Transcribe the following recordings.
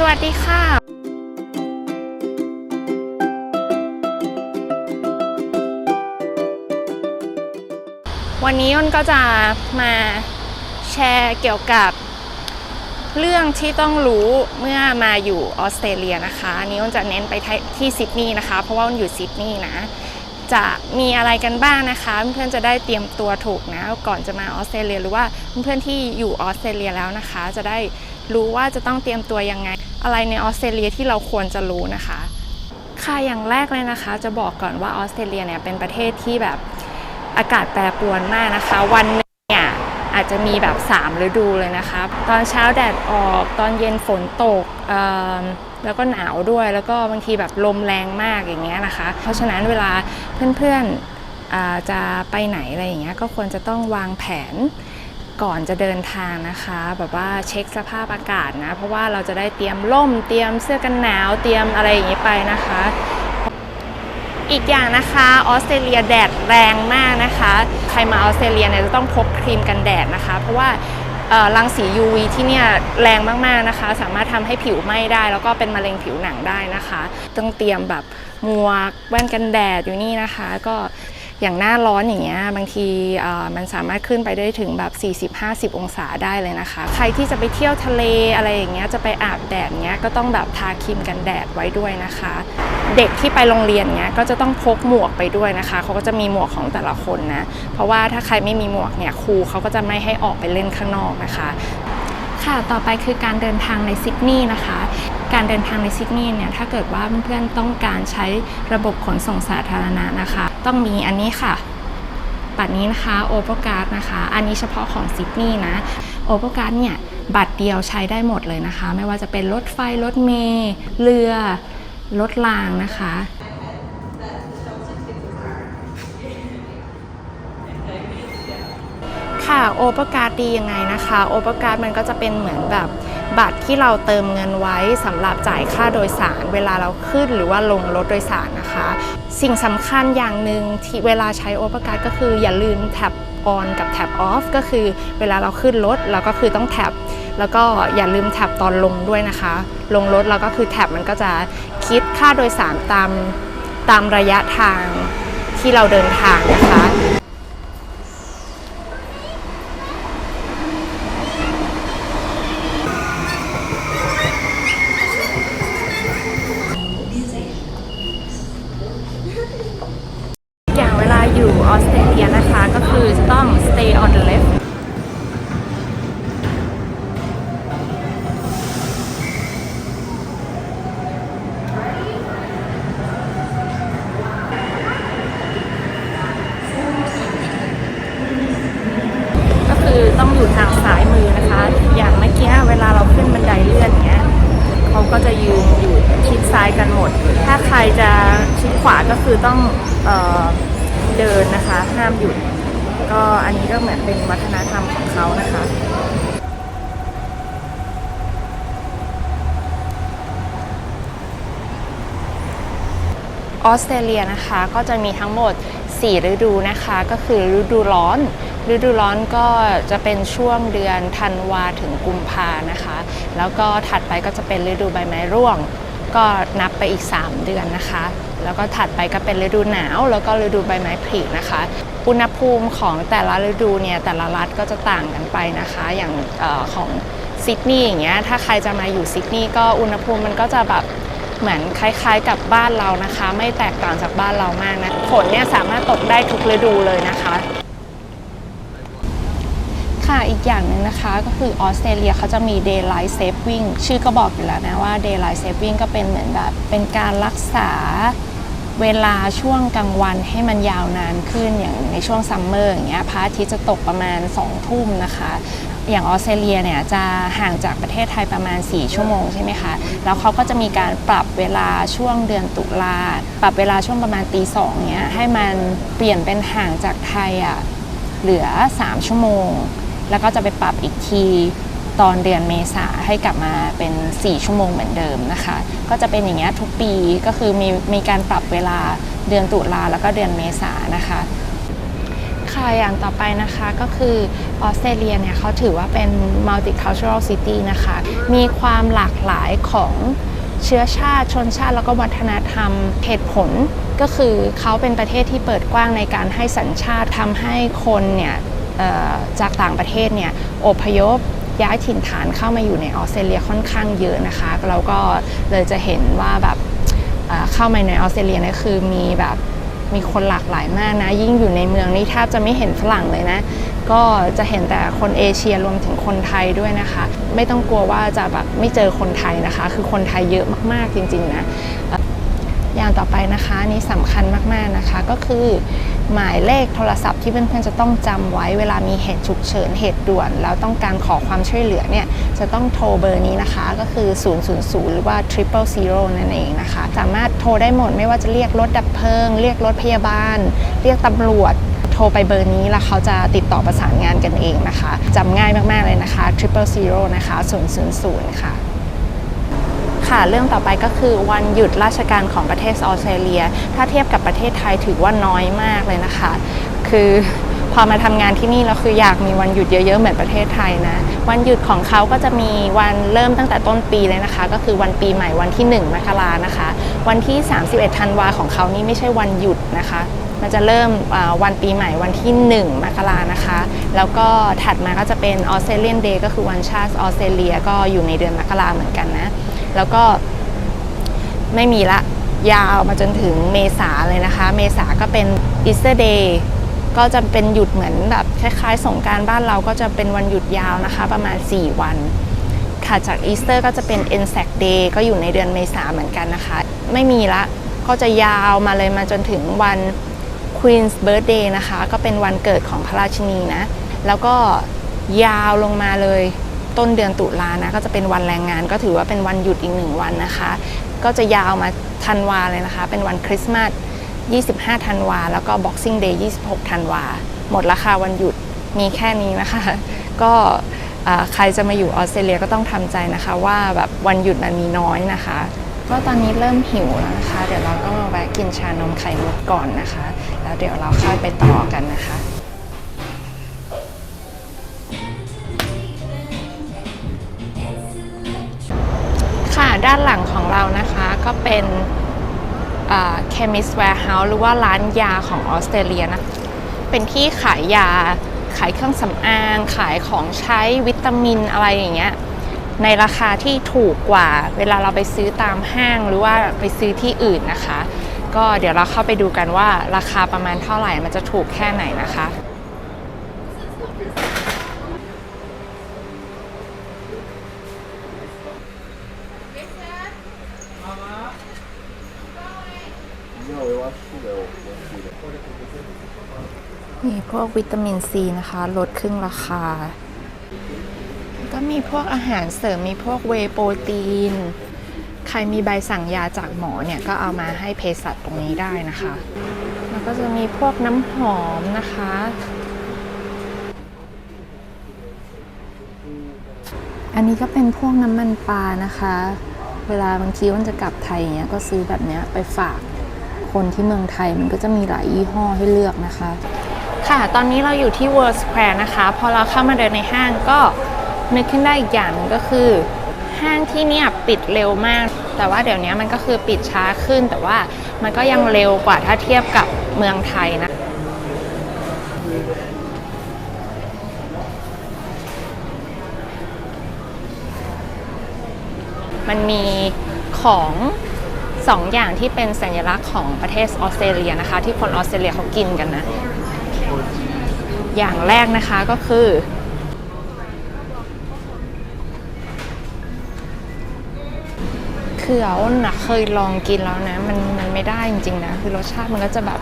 สวัสดีค่ะ วันนี้อ้นก็จะมาแชร์เกี่ยวกับเรื่องที่ต้องรู้เมื่อมาอยู่ออสเตรเลียนะคะอันนี้อ้นจะเน้นไปที่ซิดนีย์นะคะ เพราะว่าอ้นอยู่ซิดนีย์นะ จะมีอะไรกันบ้างนะคะ เพื่อนๆจะได้เตรียมตัวถูกนะ ก่อนจะมาออสเตรเลียหรือว่าเพื่อนๆที่อยู่ออสเตรเลียแล้วนะคะ จะได้ รู้ว่าจะต้องเตรียมตัวยังไง อะไรในออสเตรเลียที่เราควรจะรู้นะคะ ค่ะอย่างแรกเลยนะคะ จะบอกก่อนว่าออสเตรเลียเนี่ยเป็นประเทศที่แบบอากาศแปรปรวนมากนะคะ วันนึงเนี่ยอาจจะมีแบบ 3 ฤดูเลยนะคะ ตอนเช้าแดดออกตอนเย็นฝนตกแล้วก็หนาวด้วยแล้วก็บางทีแบบลมแรงมากอย่างเงี้ยนะคะ เพราะฉะนั้นเวลาเพื่อนๆจะไปไหนอะไรอย่างเงี้ยก็ควรจะต้องวางแผน ก่อนจะเดินทางนะคะ แบบว่าเช็คสภาพอากาศนะ เพราะว่าเราจะได้เตรียมร่ม เตรียมเสื้อกันหนาว เตรียมอะไรอย่างนี้ไปนะคะ อีกอย่างนะคะออสเตรเลียแดดแรงมากนะคะ ใครมาออสเตรเลียเนี่ยจะต้องพกครีมกันแดดนะคะ เพราะว่ารังสี UV ที่เนี่ยแรงมากๆนะคะ สามารถทำให้ผิวไหม้ได้ แล้วก็เป็นมะเร็งผิวหนังได้นะคะ ต้องเตรียมแบบหมวกแว่นกันแดดอยู่นี่นะคะ ก็ อย่างหน้าร้อนอย่างเงี้ยบางทีมันสามารถขึ้นไปได้ถึงแบบ 40-50 องศาได้เลยนะคะ ใครที่จะไปเที่ยวทะเลอะไรอย่างเงี้ยจะไปอาบแดดเงี้ยก็ต้องแบบทาครีมกันแดดไว้ด้วยนะคะ เด็กที่ไปโรงเรียนเงี้ยก็จะต้องพกหมวกไปด้วยนะคะเขาก็จะมีหมวกของแต่ละคนนะเพราะว่าถ้าใครไม่มีหมวกเนี่ยครูเขาก็จะไม่ให้ออกไปเล่นข้างนอกนะคะ ค่ะต่อไปคือการเดินทางในซิดนีย์นะคะ การเดินทางในซิดนีย์เนี่ยถ้าเกิดว่าเพื่อนๆต้องการใช้ระบบขนส่งสาธารณะนะคะ ต้องมีอันนี้ค่ะบัตรนี้นะคะโอเปอร์การ์ดนะคะ อันนี้เฉพาะของซิดนีย์นะโอเปอร์การ์ดเนี่ยบัตรเดียวใช้ได้หมดเลยนะคะ ไม่ว่าจะเป็นรถไฟรถเมล์เรือรถรางนะคะค่ะโอเปอร์การ์ดดียังไงนะคะโอเปอร์การ์ดมันก็จะเป็นเหมือนแบบ บัตรที่เราเติมเงินไว้สำหรับจ่ายค่าโดยสาร เวลาเราขึ้นหรือว่าลงรถโดยสารนะคะ สิ่งสำคัญอย่างหนึ่งที่เวลาใช้โอเปอร์การ์ดก็คืออย่าลืมแท็บออนกับแท็บออฟก็คือเวลาเราขึ้นรถเราก็คือต้องแท็บแล้วก็อย่าลืมแท็บตอนลงด้วยนะคะ ลงรถเราก็คือแท็บมันก็จะคิดค่าโดยสารตามตามระยะทางที่เราเดินทางนะคะ กันหมด ถ้าใครจะชิดขวาก็คือต้องเออเดินนะคะ ห้ามหยุด ก็อันนี้ก็เหมือนเป็นวัฒนธรรมของเขานะคะออสเตรเลียนะคะก็จะมีทั้งหมด 4 ฤดูนะคะ ก็คือฤดูร้อน ฤดูร้อนก็จะเป็นช่วงเดือนธันวาถึงกุมภานะคะ แล้วก็ถัดไปก็จะเป็นฤดูใบไม้ร่วง ก็นับไปอีก 3 เดือนนะคะ แล้วก็ถัดไปก็เป็นฤดูหนาว แล้วก็ฤดูใบไม้ผลินะคะ อุณหภูมิของแต่ละฤดูเนี่ยแต่ละรัฐก็จะต่างกันไปนะคะ อย่างออของซิดนีย์อย่างเงี้ย ถ้าใครจะมาอยู่ซิดนีย์ก็อุณหภูมิมันก็จะแบบเหมือนคล้ายๆกับบ้านเรานะคะ ไม่แตกต่างจากบ้านเรามากนะฝนเนี่ยสามารถตกได้ทุกฤดูเลยนะคะ ค่ะอีกอย่างหนึ่งนะคะก็คือออสเตรเลียเขาจะมี daylight saving ชื่อก็บอกอยู่แล้วนะว่า daylight saving ก็เป็นเหมือนแบบเป็นการรักษาเวลาช่วงกลางวันให้มันยาวนานขึ้นอย่างในช่วงซัมเมอร์อย่างเงี้ยพระอาทิตย์จะตกประมาณ2ทุ่มนะคะ อย่างออสเตรเลียเนี่ยจะห่างจากประเทศไทยประมาณ 4 ชั่วโมงใช่ไหมคะ แล้วเขาก็จะมีการปรับเวลาช่วงเดือนตุลาปรับเวลาช่วงประมาณตีสองเนี้ยให้มันเปลี่ยนเป็นห่างจากไทยอะเหลือ 3 ชั่วโมง แล้วก็จะไปปรับอีกทีตอนเดือนเมษาให้กลับมาเป็น 4 ชั่วโมงเหมือนเดิมนะคะ ก็จะเป็นอย่างเงี้ยทุกปีก็คือมีมีการปรับเวลาเดือนตุลาแล้วก็เดือนเมษานะคะค่ะอย่างต่อไปนะคะก็คือออสเตรเลียเนี่ยเขาถือว่าเป็น multicultural city นะคะ มีความหลากหลายของเชื้อชาติชนชาติแล้วก็วัฒนธรรมเหตุผลก็คือเขาเป็นประเทศที่เปิดกว้างในการให้สัญชาติทำให้คนเนี่ย จากต่างประเทศเนี่ยอพยพย้ายถิ่นฐานเข้ามาอยู่ในออสเตรเลียค่อนข้างเยอะนะคะเราก็เลยจะเห็นว่าแบบเข้ามาในออสเตรเลียนี่ยคือมีแบบมีคนหลากหลายมากนะ ยิ่งอยู่ในเมืองนี่แทบจะไม่เห็นฝรั่งเลยนะ ก็จะเห็นแต่คนเอเชียรวมถึงคนไทยด้วยนะคะ ไม่ต้องกลัวว่าจะแบบไม่เจอคนไทยนะคะ คือคนไทยเยอะมากๆจริงๆนะเออย่างต่อไปนะคะนนี่สำคัญมากๆนะคะก็คือ หมายเลขโทรศัพท์ที่เพื่อนๆจะต้องจำไว้เวลามีเหตุฉุกเฉินเหตุด่วน แล้วต้องการขอความช่วยเหลือเนี่ยจะต้องโทรเบอร์นี้นะคะ ก็คือ 000 หรือว่า triple zero นั่นเองนะคะ สามารถโทรได้หมดไม่ว่าจะเรียกรถดับเพลิง เรียกรถพยาบาล เรียกตำรวจโทรไปเบอร์นี้แล้วเขาจะติดต่อประสานงานกันเองนะคะจำง่ายมากๆเลยนะคะ triple zero นะคะ000ค่ะ ค่ะ เรื่องต่อไปก็คือวันหยุดราชการของประเทศออสเตรเลีย ถ้าเทียบกับประเทศไทยถือว่าน้อยมากเลยนะคะ คือพอมาทำงานที่นี่แล้วคืออยากมีวันหยุดเยอะๆเหมือนประเทศไทยนะ วันหยุดของเขาก็จะมีวันเริ่มตั้งแต่ต้นปีเลยนะคะ ก็คือวันปีใหม่วันที่1มกรานะคะ วันที่ 31ธันวาของเขานี่ไม่ใช่วันหยุดนะคะ มันจะเริ่มวันปีใหม่วันที่ 1 มกรานะคะ แล้วก็ถัดมาก็จะเป็นออสเตรเลียนเดย์ก็คือวันชาติออสเตรเลียก็อยู่ในเดือนมกราเหมือนกันนะ แล้วก็ไม่มีละยาวมาจนถึงเมษาเลยนะคะ เมษาก็เป็นอีสเตอร์เดย์ก็จะเป็นหยุดเหมือนแบบคล้ายๆ สงการบ้านเราก็จะเป็นวันหยุดยาวนะคะ ประมาณ 4 วันค่ะจากอีสเตอร์ก็จะเป็น e n s a c Day ก็อยู่ในเดือนเมษาเหมือนกันนะคะ ไม่มีละก็จะยาวมาเลยมาจนถึงวัน Queen's Birthday นะคะ ก็เป็นวันเกิดของพระราชินีนะ แล้วก็ยาวลงมาเลย ต้นเดือนตุลานะก็จะเป็นวันแรงงาน ก็ถือว่าเป็นวันหยุดอีกหนึ่งวันนะคะ ก็จะยาวมาธันวาเลยนะคะ เป็นวันคริสต์มาส 25 ธันวา แล้วก็ Boxing Day 26 ธันวา หมดราคาวันหยุดมีแค่นี้นะคะ ก็ใครจะมาอยู่ออสเตรเลียก็ต้องทำใจนะคะว่าแบบวันหยุดมันมีน้อยนะคะ ก็ตอนนี้เริ่มหิวแล้วนะคะ เดี๋ยวเราก็มาแวะกินชานมไข่มุกก่อนนะคะ แล้วเดี๋ยวเราค่อยไปต่อกันนะคะ ด้านหลังของเรานะคะก็เป็น Chemist Warehouse หรือว่าร้านยาของออสเตรเลียนะ เป็นที่ขายยา ขายเครื่องสำอาง ขายของใช้วิตามินอะไรอย่างเงี้ย ในราคาที่ถูกกว่า เวลาเราไปซื้อตามห้างหรือว่าไปซื้อที่อื่นนะคะ ก็เดี๋ยวเราเข้าไปดูกันว่าราคาประมาณเท่าไหร่ มันจะถูกแค่ไหนนะคะ มี พวกวิตามินซีนะคะ ลดครึ่งราคา ก็มีพวกอาหารเสริมมีพวกเวโปรตีน ใครมีใบสั่งยาจากหมอเนี่ยก็เอามาให้เภสัชตรงนี้ได้นะคะ แล้วก็จะมีพวกน้ำหอมนะคะ อันนี้ก็เป็นพวกน้ำมันปลานะคะ เวลาบางทีมันจะกลับไทยเงี้ยก็ซื้อแบบเนี้ยไปฝากคนที่เมืองไทยมันก็จะมีหลายยี่ห้อให้เลือกนะคะ ค่ะ ตอนนี้เราอยู่ที่ World Square นะคะ พอเราเข้ามาเดินในห้างก็นึกขึ้นได้อีกอย่างก็คือ ห้างที่เนี่ยปิดเร็วมาก แต่ว่าเดี๋ยวนี้มันก็คือปิดช้าขึ้น แต่ว่ามันก็ยังเร็วกว่าถ้าเทียบกับเมืองไทยนะมันมีของสองอย่างที่เป็นสัญลักษณ์ของประเทศออสเตรเลียนะคะ ที่คนออสเตรเลียเขากินกันนะ อย่างแรกนะคะก็คือ คืออ้นะเคยลองกินแล้วนะ มันมันไม่ได้จริงๆนะ คือรสชาติมันก็จะแบบ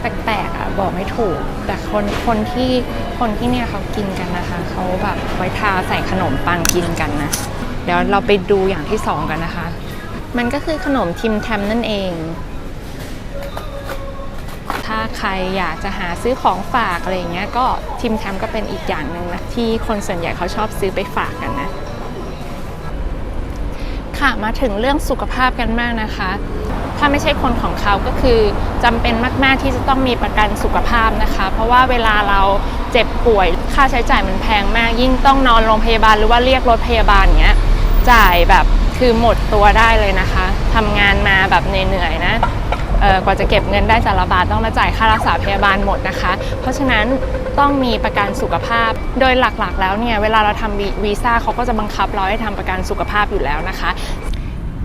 แปลกๆอะบอกไม่ถูก แต่คนคนที่คนที่เนี่ยเขากินกันนะคะเขาแบบไว้ทาใส่ขนมปังกินกันนะ เดี๋ยวเราไปดูอย่างที่สองกันนะคะ มันก็คือขนมทิมแทมนั่นเอง ถ้าใครอยากจะหาซื้อของฝากอะไรอย่างเงี้ยก็ทิมแทมก็เป็นอีกอย่างหนึ่งนะที่คนส่วนใหญ่เขาชอบซื้อไปฝากกันนะ ค่ะมาถึงเรื่องสุขภาพกันมากนะคะ ถ้าไม่ใช่คนของเขาก็คือจำเป็นมาก ๆ ที่จะต้องมีประกันสุขภาพนะคะ เพราะว่าเวลาเราเจ็บป่วยค่าใช้จ่ายมันแพงมาก ยิ่งต้องนอนโรงพยาบาลหรือว่าเรียกรถพยาบาลเงี้ยจ่ายแบบคือหมดตัวได้เลยนะคะ ทำงานมาแบบเหนื่อยๆนะ กว่าจะเก็บเงินได้แต่ละบาทต้องมาจ่ายค่ารักษาพยาบาลหมดนะคะ เพราะฉะนั้นต้องมีประกันสุขภาพ โดยหลักๆ แล้วเนี่ยเวลาเราทำวีซ่าเขาก็จะบังคับเราให้ทำประกันสุขภาพอยู่แล้วนะคะ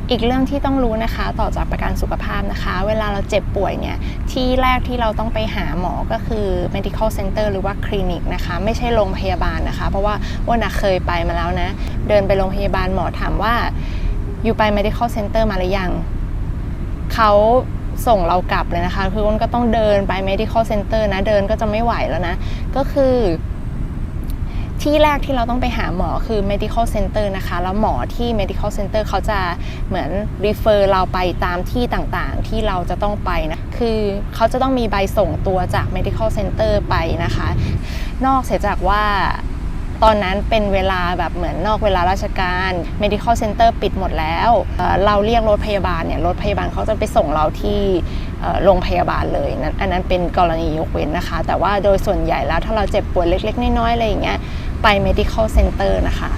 อีกเรื่องที่ต้องรู้นะคะต่อจากประกันสุขภาพนะคะ เวลาเราเจ็บป่วยเนี่ยที่แรกที่เราต้องไปหาหมอก็คือ medical center หรือว่าคลินิกนะคะ ไม่ใช่โรงพยาบาลนะคะ เพราะว่าอ้วนนะเคยไปมาแล้วนะ เดินไปโรงพยาบาลหมอถามว่า อยู่ไป medical center มาหรือยังเขา ส่งเรากลับเลยนะคะ คืออ้นก็ต้องเดินไป medical center นะ เดินก็จะไม่ไหวแล้วนะ ก็คือที่แรกที่เราต้องไปหาหมอคือ medical center นะคะ แล้วหมอที่ medical center เขาจะเหมือน refer เราไปตามที่ต่างๆ ที่เราจะต้องไปนะ คือเขาจะต้องมีใบส่งตัวจาก medical center ไปนะคะ นอกเสียจากว่า ตอนนั้นเป็นเวลาแบบเหมือนนอกเวลาราชการ medical center ปิดหมดแล้วเเราเรียกรถพยาบาลเนี่ยรถพยาบาลเขาจะไปส่งเราที่โรงพยาบาลเลยนั้นอันนั้นเป็นกรณียกเว้นนะคะ แต่ว่าโดยส่วนใหญ่แล้วถ้าเราเจ็บป่วยเล็ก ๆ น้อยๆอะไรอย่างเงี้ยไป medical center นะคะ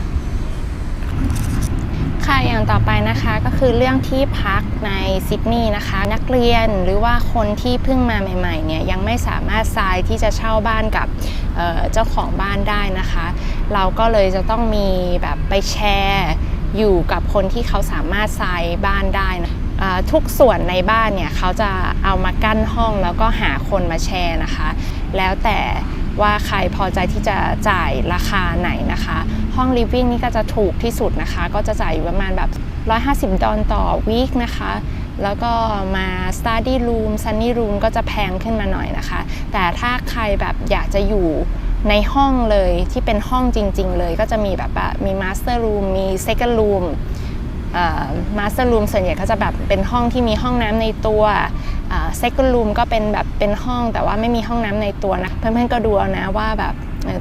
ค่ะอย่างต่อไปนะคะก็คือเรื่องที่พักในซิดนีย์นะคะ นักเรียนหรือว่าคนที่เพิ่งมาใหม่ๆเนี่ยยังไม่สามารถทรายที่จะเช่าบ้านกับเเจ้าของบ้านได้นะคะ เราก็เลยจะต้องมีแบบไปแชร์อยู่กับคนที่เขาสามารถทรายบ้านได้นะทุกส่วนในบ้านเนี่ยเขาจะเอามากั้นห้องแล้วก็หาคนมาแชร์นะคะ แล้วแต่ ว่าใครพอใจที่จะจ่ายราคาไหนนะคะ ห้อง living นี่ก็จะถูกที่สุดนะคะ ก็จะจ่ายอยู่ประมาณแบบ 150 ดอลต่อวีคนะคะ แล้วก็มา study room sunny room ก็จะแพงขึ้นมาหน่อยนะคะ แต่ถ้าใครแบบอยากจะอยู่ในห้องเลยที่เป็นห้องจริง ๆ เลยก็จะมีแบบมี master room มี second room มาสเตอร์รูมส่วนใหญ่ก็จะแบบเป็นห้องที่มีห้องน้ำในตัว เซคันด์รูมก็เป็นแบบเป็นห้องแต่ว่าไม่มีห้องน้ำในตัวนะ เพื่อนๆก็ดูนะว่าแบบ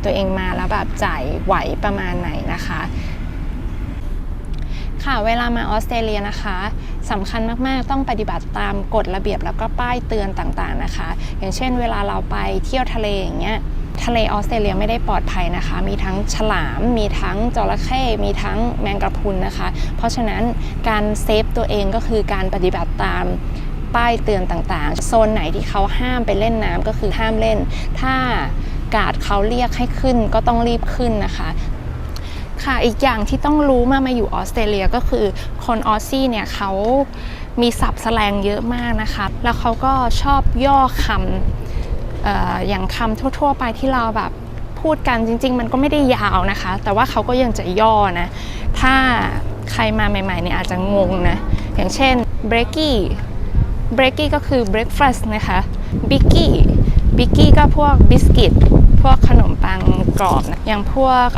ตัวเองมาแล้วแบบจ่ายไหวประมาณไหนนะคะ ค่ะเวลามาออสเตรเลียนะคะสำคัญมากๆต้องปฏิบัติตามกฎระเบียบแล้วก็ป้ายเตือนต่างๆนะคะ อย่างเช่น เวลาเราไปเที่ยวทะเลอย่างเงี้ยทะเลออสเตรเลียไม่ได้ปลอดภัยนะคะ มีทั้งฉลาม มีทั้งจระเข้ มีทั้งแมงกะพรุนนะคะ เพราะฉะนั้นการเซฟตัวเองก็คือการปฏิบัติตาม ป้ายเตือนต่างๆ โซนไหนที่เขาห้ามไปเล่นน้ำก็คือห้ามเล่น ถ้ากาดเขาเรียกให้ขึ้นก็ต้องรีบขึ้นนะคะค่ะอีกอย่างที่ต้องรู้เมื่อมาอยู่ออสเตรเลียก็คือคนออสซี่เนี่ยเขามีศัพท์แสลงเยอะมากนะคะแล้วเขาก็ชอบย่อคำอออย่างคำทั่ว ๆ ไปที่เราแบบพูดกันจริง ๆ มันก็ไม่ได้ยาวนะคะ แต่ว่าเขาก็ยังจะย่อนะ ถ้าใครมาใหม่ๆเนี่ยอาจจะงงนะ อย่างเช่น breaky breaky ก็คือ breakfast นะคะ bicky bicky ก็พวกบิสกิต พวกขนมปังกรอบนะอย่างพวก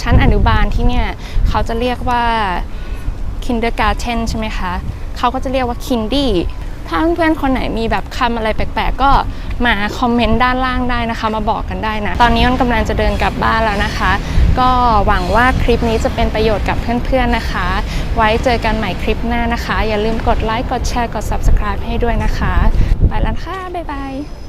ชั้นอนุบาลที่เนี่ย เขาจะเรียกว่า kindergarten ใช่ไหมคะ เขาก็จะเรียกว่า kindy ถ้าเพื่อนๆคนไหนมีแบบคำอะไรแปลกๆ ก็มาคอมเมนต์ด้านล่างได้นะคะ มาบอกกันได้นะ ตอนนี้อ้นกำลังจะเดินกลับบ้านแล้วนะคะ ก็หวังว่าคลิปนี้จะเป็นประโยชน์กับเพื่อนๆนะคะ ไว้เจอกันใหม่คลิปหน้านะคะ อย่าลืมกดไลค์กดแชร์กด subscribe ให้ด้วยนะคะ ไปแล้วค่ะ บ๊ายบาย